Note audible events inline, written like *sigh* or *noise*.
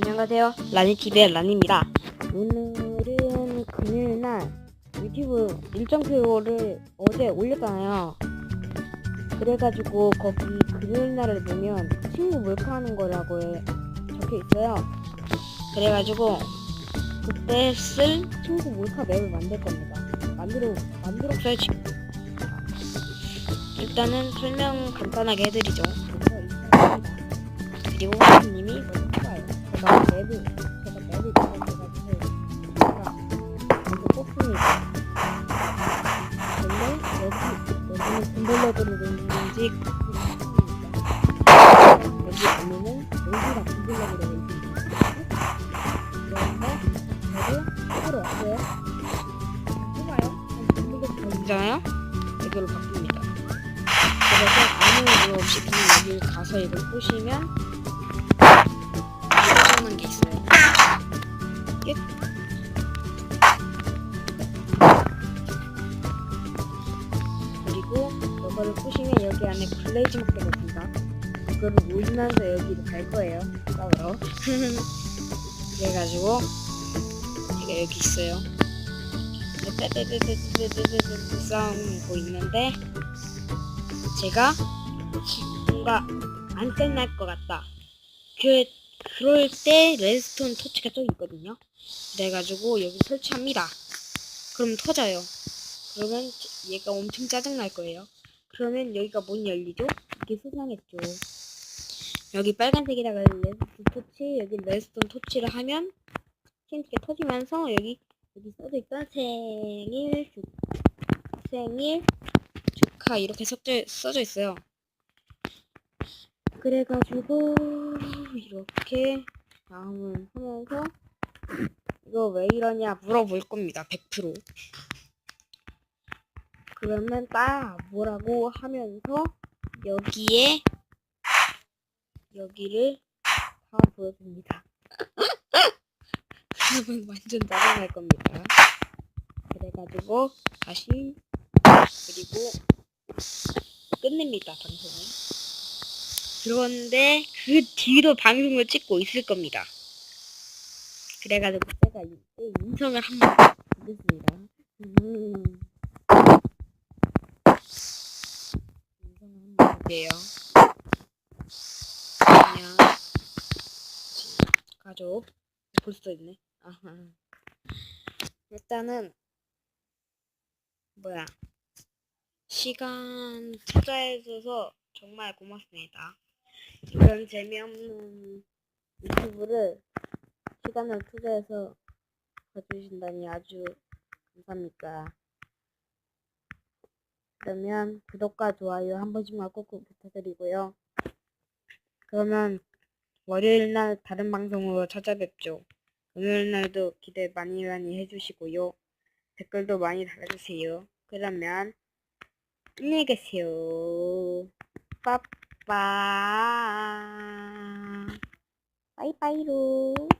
안녕하세요. 라니TV의 라니입니다. 오늘은 금요일날 유튜브 일정 표를 어제 올렸잖아요. 그래가지고 거기 금요일날을 보면 친구 몰카하는 거라고 해- 적혀 있어요. 그래가지고 그때 쓸 친구 몰카 맵을 만들 겁니다. 만들어 만들었어요 지금. 일단은 설명 간단하게 해드리죠. 그리고 님이. 제가 맵을 제가 맵을 만들어가지고 제가 먼저 뽑습니다. 원래 여기 여기는 금블럭으로 되는지 여기 안에는 여기가 금블럭으로 있습니다. 그런데 저를 뽑으러 왔어요. 뽑아요. 보이잖아요. 이걸로 바꿉니다. 그래서 아무 이유 없이 그냥 여기 가서 이걸 보시면 끝. 그리고 이거를 보시면 여기 안에 블레이즈 먹게 됩니다. 이거를 올리면서 여기로 갈 거예요. 싸우러. *laughs* 그래가지고 제가 여기 있어요. 떼떼떼떼떼떼떼떼 싸우고 있는데 제가 뭔가 안 끝날 것 같다. 그 그럴 때 레드스톤 토치가 좀 있거든요. 그래가지고 여기 설치합니다. 그럼 터져요. 그러면 얘가 엄청 짜증 날 거예요. 그러면 여기가 문 열리죠? 이게 수상했죠. 여기 빨간색에다가 레드스톤 토치, 여기 레드스톤 토치를 하면 TNT가 터지면서 여기 여기 써져 있던 생일 축 생일 축하 이렇게 써져, 써져 있어요. 그래가지고 이렇게 다음을 하면서 이거 왜 이러냐 물어볼 겁니다. 100%. 그러면 딱 뭐라고 하면서 여기에 여기를 다 보여줍니다. *laughs* 그러면 완전 짜증날 겁니다. 그래가지고 다시 그리고 끝냅니다 방송을. 그런데 그 뒤로 방송을 찍고 있을 겁니다. 그래가지고 제가 인성을 한번 보겠습니다. 음. 인성을 한번 볼게요. 가족 볼 수도 있네. 아하. 일단은 뭐야 시간 투자해줘서 정말 고맙습니다. 이런 재미없는 유튜브를 시간을 투자해서 봐주신다니 아주 감사합니다. 그러면 구독과 좋아요 한 번씩만 꾹꾹 부탁드리고요. 그러면 월요일 날 다른 방송으로 찾아뵙죠. 금요일 날도 기대 많이 많이 해주시고요. 댓글도 많이 달아주세요. 그러면 안녕히 계세요. 빠 và bye bye luôn.